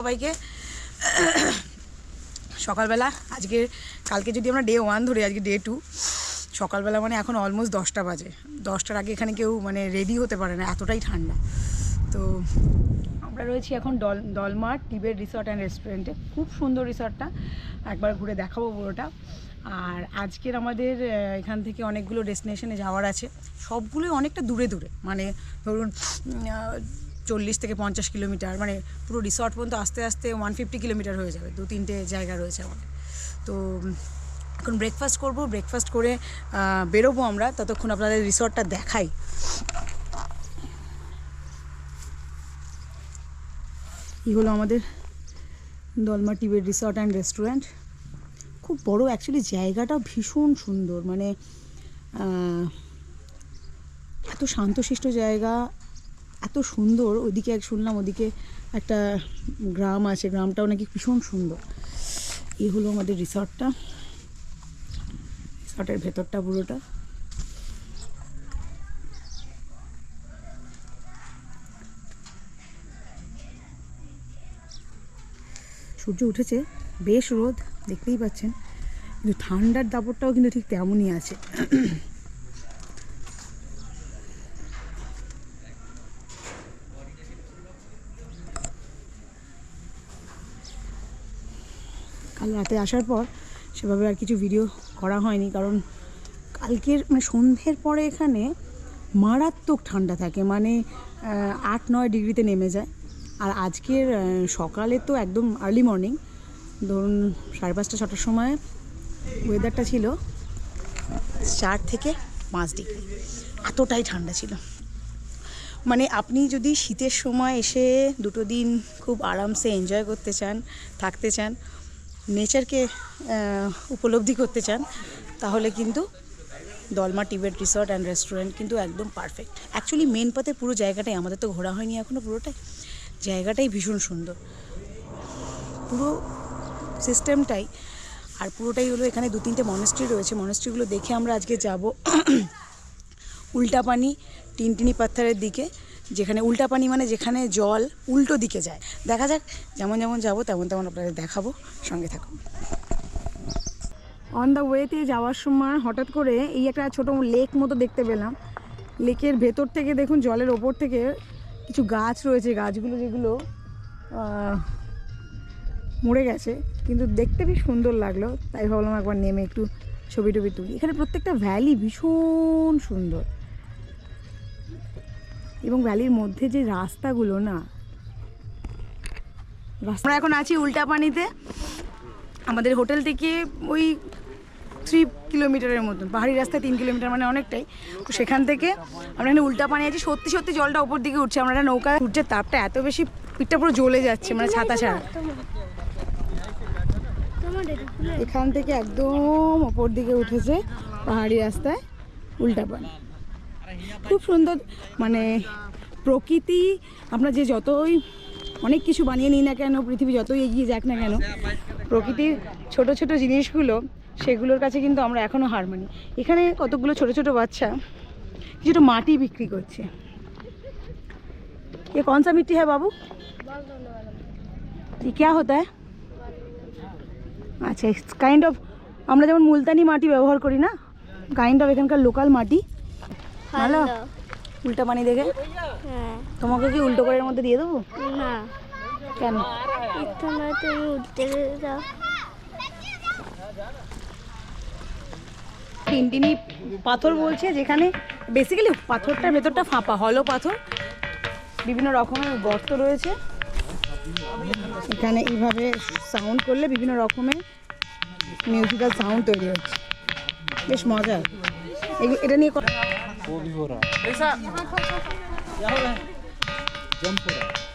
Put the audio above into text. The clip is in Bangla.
সবাইকে। সকালবেলা, আজকে, কালকে যদি আমরা ডে ওয়ান ধরি, আজকে ডে টু সকালবেলা মানে এখন অলমোস্ট দশটা বাজে। দশটার আগে এখানে কেউ মানে রেডি হতে পারে না, এতটাই ঠান্ডা। তো আমরা রয়েছি এখন ডল, ডলমার্ট টিবেট রিসর্ট অ্যান্ড রেস্টুরেন্টে খুব সুন্দর রিসর্টটা একবার ঘুরে দেখাবো পুরোটা। আর আজকের আমাদের এখান থেকে অনেকগুলো ডেস্টিনেশনে যাওয়ার আছে। সবগুলোই অনেকটা দূরে দূরে। মানে ধরুন চল্লিশ থেকে পঞ্চাশ কিলোমিটার মানে পুরো রিসর্ট পর্যন্ত আস্তে আস্তে ওয়ান ফিফটি কিলোমিটার হয়ে যাবে। দু তিনটে জায়গা রয়েছে আমাদের। তো, এখন ব্রেকফাস্ট করব ব্রেকফাস্ট করে বেরোবো আমরা, ততক্ষণ আপনাদের রিসর্টটা দেখাই। এই হলো আমাদের Dalma Tibet resort and restaurant খুব বড় অ্যাকচুয়ালি জায়গাটা ভীষণ সুন্দর মানে এত শান্তশিষ্ট জায়গা এত সুন্দর ওদিকে এক শুনলাম, ওদিকে একটা গ্রাম আছে, গ্রামটাও নাকি ভীষণ সুন্দর। এই হলো আমাদের রিসর্টটা। রিসর্টের ভেতরটা পুরোটা। সূর্য উঠেছে, বেশ রোদ, দেখতেই পাচ্ছেন। কিন্তু ঠান্ডার দাপটটাও কিন্তু ঠিক তেমনই আছে। কাল রাতে আসার পর সেভাবে আর কিছু ভিডিও করা হয়নি, কারণ কালকের মানে সন্ধ্যের পরে এখানে মারাত্মক ঠান্ডা থাকে মানে আট নয় ডিগ্রিতে নেমে যায়। আর আজকের সকালে তো একদম আর্লি মর্নিং ধরুন সাড়ে পাঁচটা, ছটার সময় ওয়েদারটা ছিল চার থেকে পাঁচ ডিগ্রি। এতটাই ঠান্ডা ছিল। মানে আপনি যদি শীতের সময় এসে দুটো দিন খুব আরামসে এনজয় করতে চান, থাকতে চান নেচারকে উপলব্ধি করতে চান, তাহলে কিন্তু Dalma Tibet resort and restaurant কিন্তু একদম পারফেক্ট। অ্যাকচুয়ালি মেন পথে পুরো জায়গাটাই, আমাদের তো ঘোরা হয়নি এখনও পুরোটাই। জায়গাটাই ভীষণ সুন্দর। পুরো সিস্টেমটাই, আর পুরোটাই হলো এখানে দু তিনটে মনেস্ট্রি রয়েছে। মনেস্ট্রিগুলো দেখে আমরা আজকে যাব উল্টা পানি টিনটিনি পাথরের দিকে। যেখানে উল্টা পানি মানে যেখানে জল উল্টো দিকে যায়। দেখা যাক, যেমন যেমন যাব, তেমন তেমন আপনাদের দেখাবো। সঙ্গে থাকুন। অন দ্য ওয়েতে যাওয়ার সময় হঠাৎ করে এই একটা ছোটো লেক মতো দেখতে পেলাম। লেকের ভেতর থেকে দেখুন, জলের ওপর থেকে কিছু গাছ রয়েছে। গাছগুলো যেগুলো মরে গেছে। কিন্তু দেখতে বেশ সুন্দর লাগল। তাই ভাবলাম একবার নেমে একটু ছবি টবি তুলি। এখানে প্রত্যেকটা ভ্যালি ভীষণ সুন্দর। এবং ভ্যালির মধ্যে যে রাস্তাগুলো না আমরা এখন আছি উল্টা পানিতে। আমাদের হোটেল থেকে ওই থ্রি কিলোমিটারের মতন, পাহাড়ি রাস্তায় তিন কিলোমিটার মানে অনেকটাই। তো সেখান থেকে আমরা এখানে উল্টা পানি আছি, সত্যি সত্যি জলটা ওপর দিকে উঠছে। আমরা একটা নৌকা সূর্যের তাপটা এত বেশি, পিঠটা পুরো জ্বলে যাচ্ছে মানে ছাতা ছাড়া। এখান থেকে একদম ওপর দিকে উঠেছে পাহাড়ি রাস্তায় উল্টা পানি। খুব সুন্দর মানে প্রকৃতি আমরা যে যতই অনেক কিছু বানিয়ে নিই না কেন পৃথিবী যতই এগিয়ে যাক না কেন প্রকৃতির ছোট ছোট জিনিসগুলো সেগুলোর কাছে কিন্তু আমরা এখনও হার মানি এখানে কতগুলো ছোট ছোট বাচ্চা কিছুটা মাটি বিক্রি করছে ये कौन सा मिट्टी है बाबू ये क्या होता है আচ্ছা কাইন্ড অফ আমরা যেমন মুলতানি মাটি ব্যবহার করি না কাইন্ড অফ এখানকার লোকাল মাটি ভালো? উল্টা পানি দেখে? হ্যাঁ। তোমাকে কি উল্টো করে মধ্যে দিয়ে দেবো? না। কেন? তুমি উঠতে দাও। টিনটিনি পাথর বলছে যেখানে বেসিক্যালি পাথরটার ভেতরটা ফাঁপা হলো পাথর। বিভিন্ন রকমের গর্ত রয়েছে। এখানে এইভাবে সাউন্ড করলে বিভিন্ন রকমের মিউজিক্যাল সাউন্ড তৈরি হচ্ছে। বেশ এগু- এটা নিয়ে वो भी हो रहा है। जंप हो रहा है।